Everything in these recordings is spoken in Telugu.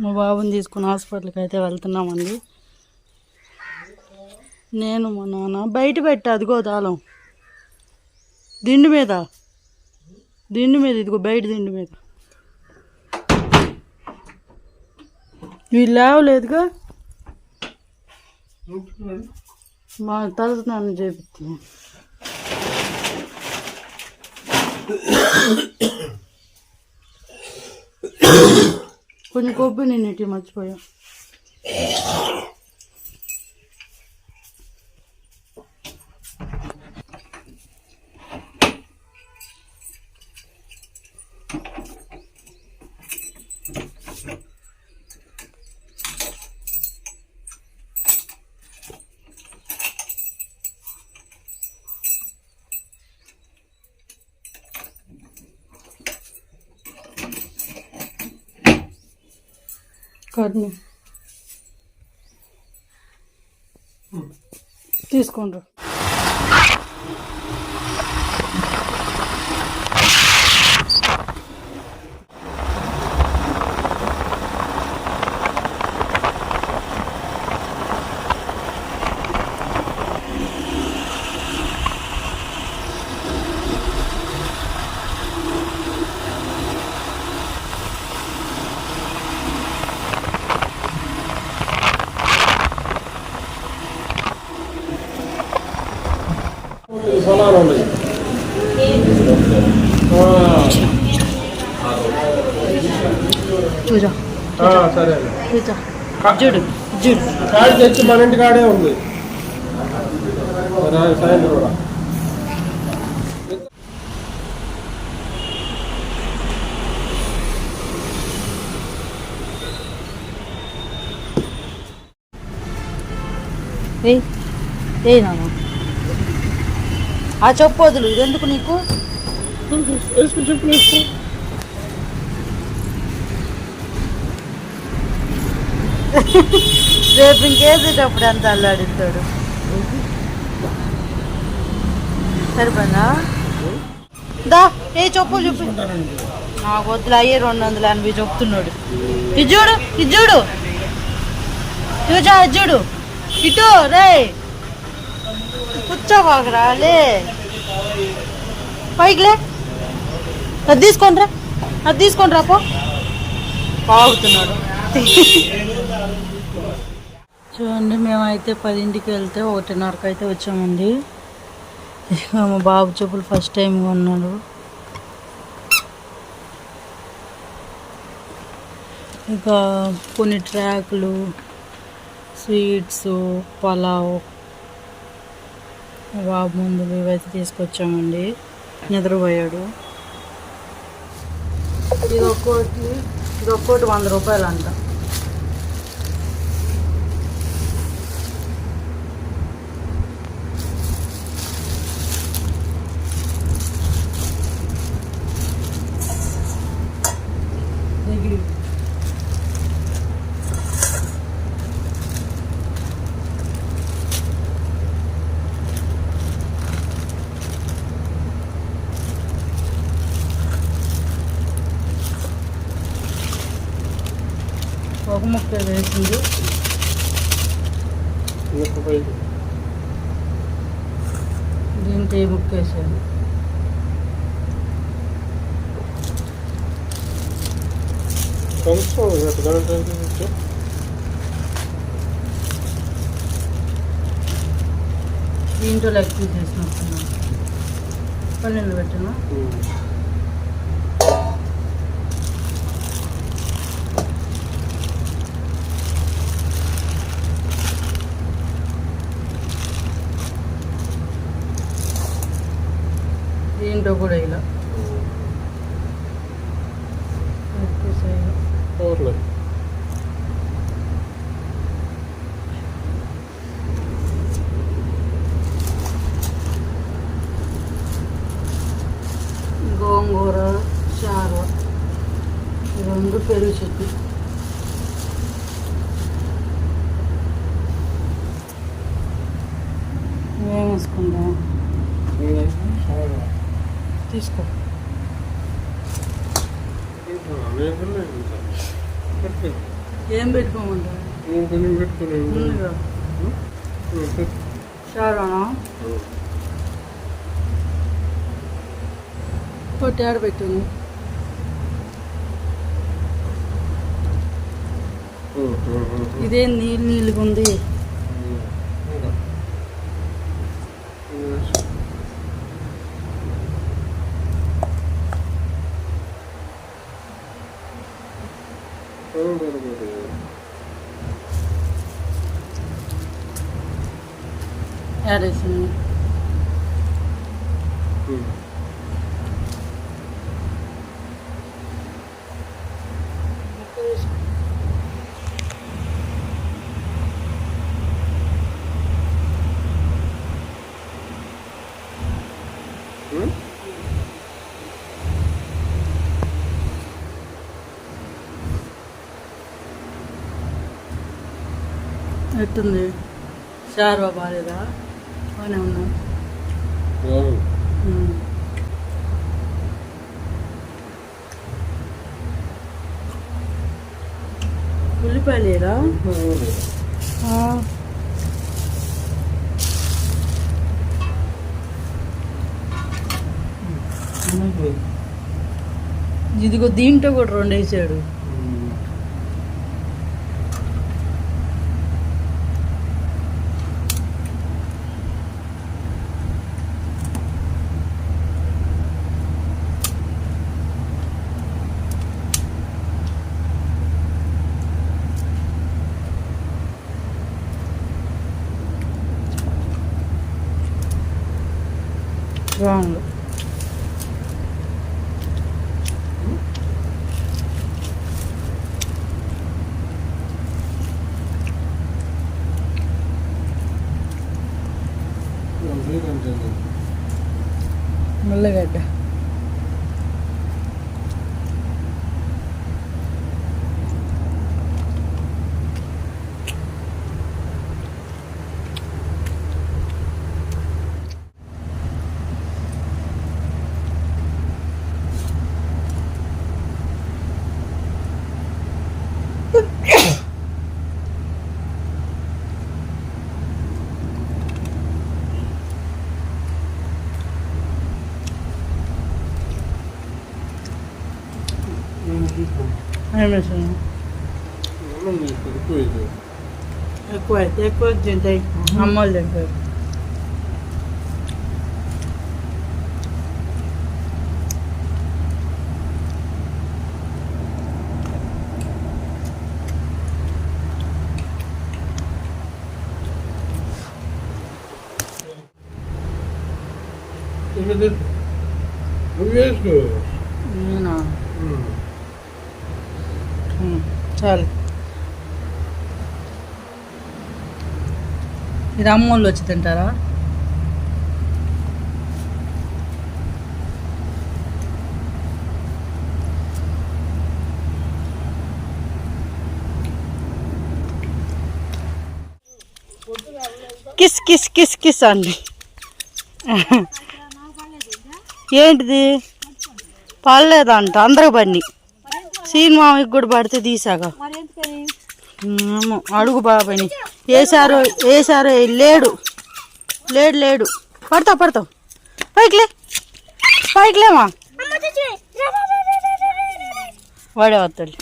మా బాబుని తీసుకుని హాస్పిటల్కి అయితే వెళ్తున్నామండి. నేను మా నాన్న బయట పెట్టా అదిగో తాళం. దిండు మీద. దిండు మీద ఇదిగో బయట దిండు మీద. వీళ్ళు లేవలేదుగా? మా తల స్నానం చేపిస్తుంది కొంచెం కొబ్బరి నేను ఇటు మర్చిపోయా. కర్ని తీసుకోండి సోలార్ ఉన్నాయి చూజా ఆ, సరే జుడు జుడు. తెచ్చి మన ఇంటి కాడే ఉంది. సాయంత్రం కూడా. ఏయ్ నాన్న. ఆ చెప్పు వదులు ఇది ఎందుకు నీకు చెప్పులు వేసుకో రేపు ఇంకేసేటప్పుడు అంత అల్లాడిస్తాడు. సరిపోనా దా ఏ చెప్పు చెప్పు. నాకు వద్దులు అయ్యే రెండు వందలు ఎనభై చెప్తున్నాడు. ఇది చూడు ఇది చూడు. చూచా ఇది చూడు. ఇటు రే. కూర్చోబాకరా లే. పైకిలే అది తీసుకోండి రా అది తీసుకోండి రా పో చూడండి మేమైతే పదింటికి వెళ్తే ఒకటిన్నరకు అయితే వచ్చామండి. ఇక మా బాబు చెప్పులు ఫస్ట్ టైం కొన్నాడు. ఇంకా కొన్ని ట్రాకులు స్వీట్స్ పలావ్ బాబు ముందు ఇవైతే తీసుకొచ్చామండి. నిద్రపోయాడు. ఇది ఒక్కోటి ఇది ఒక్కోటి వంద రూపాయలు అంట ఒక ముక్క వేసింది దీంట్లో ఈ ముక్క వేసాను. దీంట్లో లెక్క తీసేసినట్టున్నాను పన్నెండు పెట్టాను ఉమ్. దీంట్లో కూడా ఇలా పర్లేదు. గోంగూర చారు ఈ రెండు పెరుగు చట్నీ ఏం వేసుకుందాం తీసుకో. ఏం పెట్టుకోమంటారు షారానా కొట్టి ఆడ పెట్టింది ఇదేం నీళ్ళు నీళ్ళుగా ఉంది ఎట్టుంది? షార్వా బాగాలేదా బాగానే ఉన్నా. ఉమ్. ఉల్లిపాయలు లేరా ఇదిగో దీంట్లో కూడా రెండు వేసాడు. బాగుంది ముల్లగడ్డ ఏమేసాను ఎక్కువ అయితే ఎక్కువ తింటాయి అమ్మోళ్ళు తింటారు నువ్వు వేసుకో నేనా ఉమ్, చాలు. ఇది అమ్మోళ్ళు వచ్చి తింటారా? కిస్ కిస్ కిస్ కిస్ అండి ఏంటిది? పడలేదంట అందరూ పడినాయి సీనిమామికి కూడా పడితే తీసాగా. ఏమో అడుగు బాబాయ్ని. వేసారో వేసారో లేడు. లేడు లేడు. పడతావు పడతావు. పైకిలే పైకిలేమా వాడే వస్తాడు.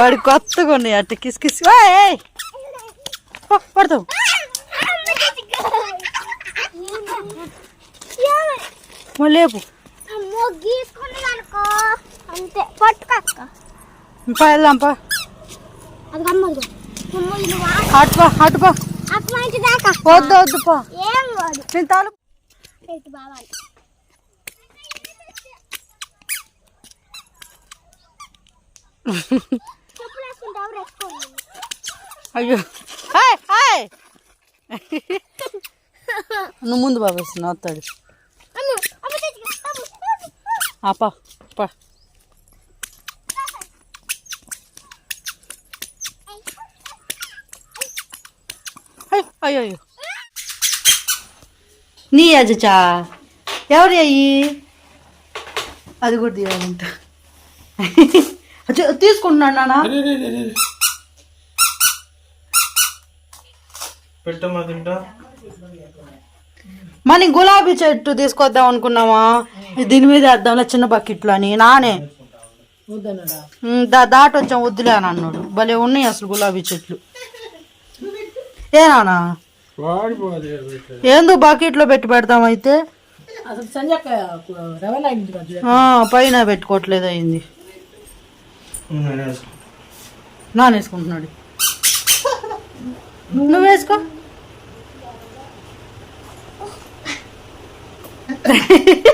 వాడి కొత్తగా ఉన్నాయి అట్ట. Kiss kiss. పడతావు. లేపు అంతే. పట్టుకక్క. పా వెళ్దాంపా అది అమ్మదు అమ్మదు నువ్వు అటుపా అటుపా వద్దు వద్దు పా. ఏం కాదు నేను తాలు పెట్టు బాబా అయ్యో. హాయ్ హాయ్ నువ్వు ముందు బాబు వేస్తున్నా ఆపా పా అయ్యో అయ్యో. నీ అజచా ఎవరి అయ్యి? అది కూడా తీయాలంట తీసుకుంటున్నాను నాన్న పెట్టమ్మా తింటా. మన గులాబీ చెట్టు తీసుకొద్దాం అనుకున్నామా దీని మీద వేద్దాంలే చిన్న బకెట్లో అని. నానే. దాటి వచ్చాం వద్దులే అని అన్నాడు. భలే ఉన్నాయి అసలు గులాబీ చెట్లు. ఏ నానా. ఏందో బకెట్లో పెట్టి పెడతాం అయితే? పైన పెట్టుకోవట్లేదు అయింది. నేను వేసుకో. నాన్న వేసుకుంటున్నాడు. నువ్వు వేసుకో.